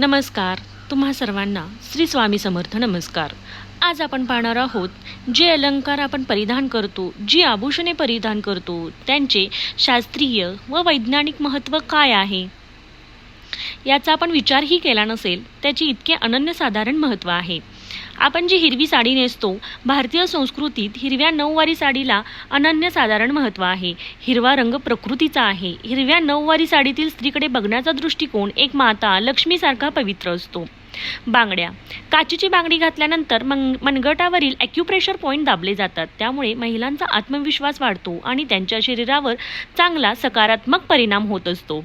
नमस्कार. तुम्हा सर्वांना श्री स्वामी समर्थ नमस्कार. आज आपण पाहणार आहोत जे अलंकार आपण परिधान करतो जी आभूषणे परिधान करतो त्यांचे शास्त्रीय व वैज्ञानिक महत्त्व काय आहे? याचा आपण विचारही केला नसेल त्याची इतके अनन्यसाधारण महत्त्व आहे. आपण जी हिरवी साडी नेसतो भारतीय संस्कृतीत हिरव्या नऊवारी साडीला अनन्यसाधारण महत्त्व आहे. हिरवा रंग प्रकृतीचा आहे. हिरव्या नऊवारी साडीतील स्त्रीकडे बघण्याचा दृष्टिकोन एक माता लक्ष्मीसारखा पवित्र असतो. बांगड्या. काचेची बांगडी घातल्यानंतर मंग मनगटावरील ॲक्युप्रेशर पॉईंट दाबले जातात. त्यामुळे महिलांचा आत्मविश्वास वाढतो आणि त्यांच्या शरीरावर चांगला सकारात्मक परिणाम होत असतो.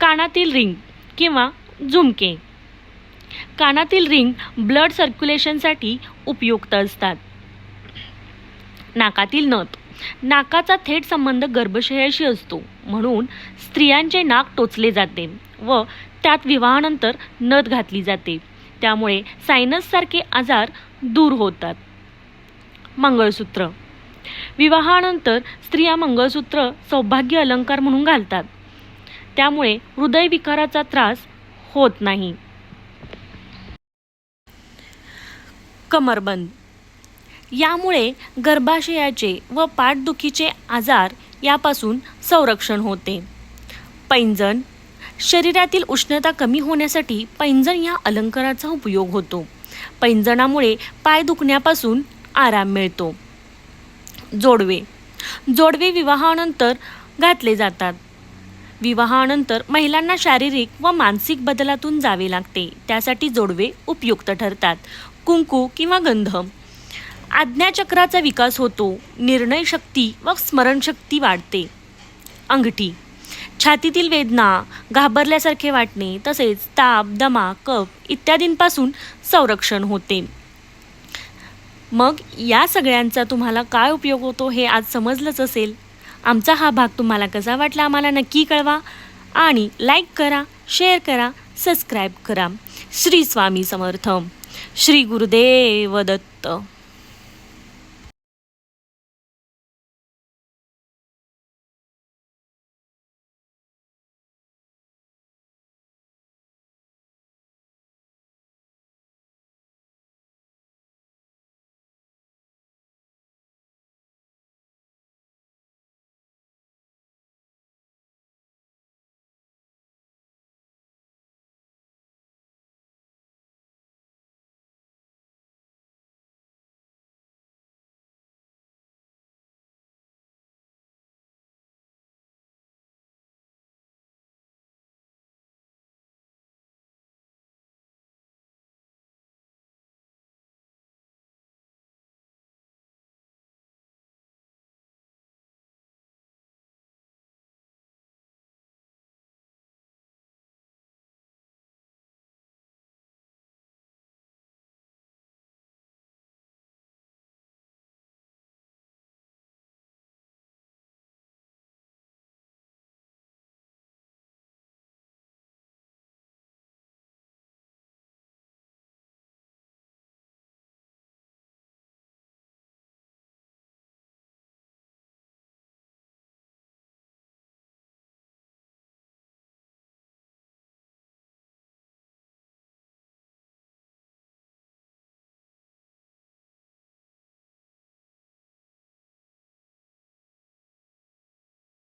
कानातील रिंग किंवा झुमके. कानातील रिंग ब्लड सर्क्युलेशनसाठी उपयुक्त असतात. नाकातील नथ. नाकाचा थेट संबंध गर्भाशयाशी असतो म्हणून स्त्रियांचे नाक टोचले जाते व त्यात विवाहानंतर नथ घातली जाते. त्यामुळे सायनससारखे आजार दूर होतात. मंगळसूत्र. विवाहानंतर स्त्रिया मंगळसूत्र सौभाग्य अलंकार म्हणून घालतात. त्यामुळे हृदयविकाराचा त्रास होत नाही. कमरबंद. यामुळे गर्भाशयाचे व पाठदुखीचे आजार यापासून संरक्षण होते. पैंजण. शरीरातील उष्णता कमी होण्यासाठी पैंजण या अलंकाराचा उपयोग होतो. पैंजणामुळे पाय दुखण्यापासून आराम मिळतो. जोडवे. जोडवे विवाहानंतर घातले जातात. विवाहानंतर महिलांना शारीरिक व मानसिक बदलातून जावे लागते. त्यासाठी जोडवे उपयुक्त ठरतात. कुंकू किंवा गंध आज्ञाचक्राचा विकास होतो निर्णय शक्ती व स्मरणशक्ती वाढते. अंगठी. छातीतील वेदना घाबरल्यासारखे वाटणे तसेच ताप दमा कप इत्यादींपासून संरक्षण होते. मग या सगळ्यांचा तुम्हाला काय उपयोग होतो हे आज समजलंच असेल. आमचा हा भाग तुम्हाला कसा वाटला आम्हाला नक्की कळवा आणि लाईक करा शेअर करा सबस्क्राईब करा. श्री स्वामी समर्थ. श्री गुरुदेव दत्त.